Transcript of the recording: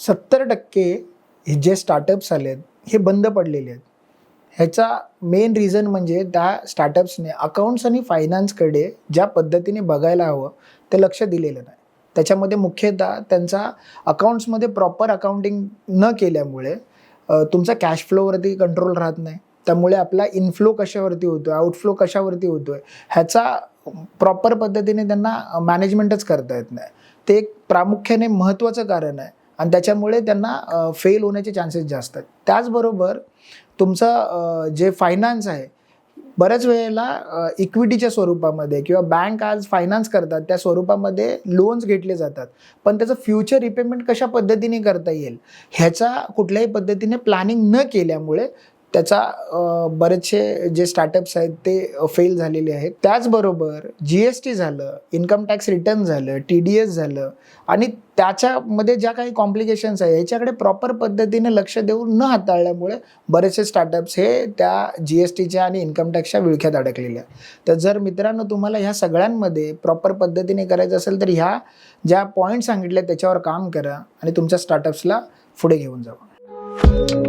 सत्तर टक्के हे जे स्टार्टअप्स आले आहेत हे बंद पडलेले आहेत. ह्याचा मेन रिझन म्हणजे त्या स्टार्टअप्सने अकाउंट्स आणि फायनान्सकडे ज्या पद्धतीने बघायला हवं ते लक्ष दिलेलं नाही. त्याच्यामध्ये मुख्यतः त्यांचा अकाउंट्समध्ये प्रॉपर अकाउंटिंग न केल्यामुळे तुमचा कॅश फ्लोवरती कंट्रोल राहत नाही. त्यामुळे आपला इनफ्लो कशावरती होतो आहे आउटफ्लो कशावरती होतो आहे ह्याचा प्रॉपर पद्धतीने त्यांना मॅनेजमेंटच करता येत नाही. ते एक प्रामुख्याने महत्त्वाचं कारण आहे. आणि त्याच्यामुळे त्यांना फेल होण्याचे चान्सेस जास्त आहेत. त्याचबरोबर तुमचं जे फायनान्स आहे बऱ्याच वेळेला इक्विटीच्या स्वरूपामध्ये किंवा बँक आज फायनान्स करतात त्या स्वरूपामध्ये लोन्स घेतले जातात. पण त्याचं फ्युचर रिपेमेंट कशा पद्धतीने करता येईल? ह्याचा कुठल्याही पद्धतीने प्लॅनिंग न केल्यामुळे त्याचा बरेचसे जे स्टार्टअप्स आहेत ते फेल झालेले आहेत. त्याचबरोबर जी एस टी झालं इन्कम टॅक्स रिटर्न झालं टी डी एस झालं आणि त्याच्यामध्ये ज्या काही कॉम्प्लिकेशन्स आहे ह्याच्याकडे प्रॉपर पद्धतीने लक्ष देऊन न हाताळल्यामुळे बरेचसे स्टार्टअप्स हे त्या जी एस टीच्या आणि इन्कम टॅक्सच्या विळख्यात अडकलेले आहेत. तर जर मित्रांनो तुम्हाला ह्या सगळ्यांमध्ये प्रॉपर पद्धतीने करायचं असेल तर ह्या ज्या पॉईंट सांगितल्या त्याच्यावर काम करा आणि तुमच्या स्टार्टअप्सला पुढे घेऊन जावा.